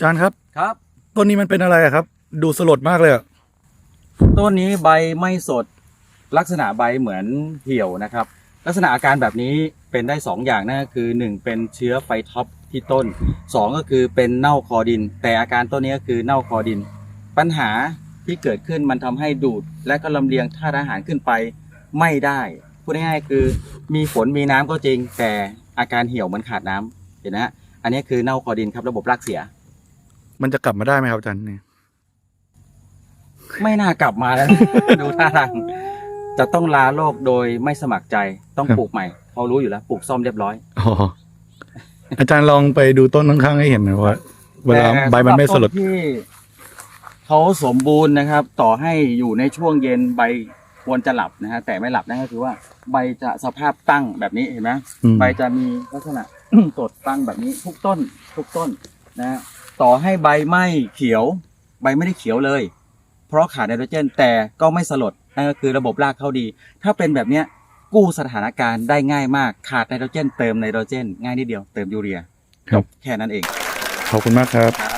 อาจารย์ครับครับ ต้นนี้มันเป็นอะไรอะครับ ดูสลดมากเลยอะต้นนี้ใบไม่สด ลักษณะใบเหมือนเหี่ยวนะครับ ลักษณะอาการแบบนี้เป็นได้ 2 อย่างนั่นก็คือ 1 เป็นเชื้อไฟท็อปที่ต้น 2 ก็คือเป็นเน่าคอดิน แต่อาการต้นนี้ก็คือเน่าคอดิน ปัญหาที่เกิดขึ้นมันทำให้ดูด และก็ลำเลียงธาตุอาหารขึ้นไปไม่ได้พูดง่ายๆคือมีฝนมีน้ำก็จริง แต่อาการเหี่ยวเหมือนขาดน้ำเห็นนะฮะอันนี้คือเน่าคอดินครับระบบรากเสีย มันจะกลับมาได้ไหมครับอาจารย์เนี่ยไม่น่ากลับมาแล้ว ดูท่าทางจะต้องลาโลกโดยไม่สมัครใจต้องปลูกใหม่เขารู้อยู่แล้วปลูกซ่อมเรียบร้อยอ๋ออาจารย์ลองไปดูต้นข้างๆให้เห็นหน่อยว่าเวลาแต่ใบมันไม่สลดำหรับต้นที่เขาสมบูรณ์นะครับ ต่อให้อยู่ในช่วงเย็นใบควรจะหลับนะฮะแต่ไม่หลับนั่นก็คือว่า ใบจะสภาพตั้งแบบนี้เห็นไหมอืมใบจะมีลักษณะสดตั้งแบบนี้ทุกต้น ทุกต้นนะฮะ ต่อให้ใบไม่เขียว ใบไม่ได้เขียวเลย เพราะขาดไนโตรเจนแต่ก็ไม่สลดนั่นก็คือระบบรากเขาดี ถ้าเป็นแบบเนี้ยกู้สถานการณ์ได้ง่ายมากขาดไนโตรเจน เติมไนโตรเจน ง่ายนิดเดียวเติมยูเรียครับแค่นั้นเอง ขอบคุณมากครับครับ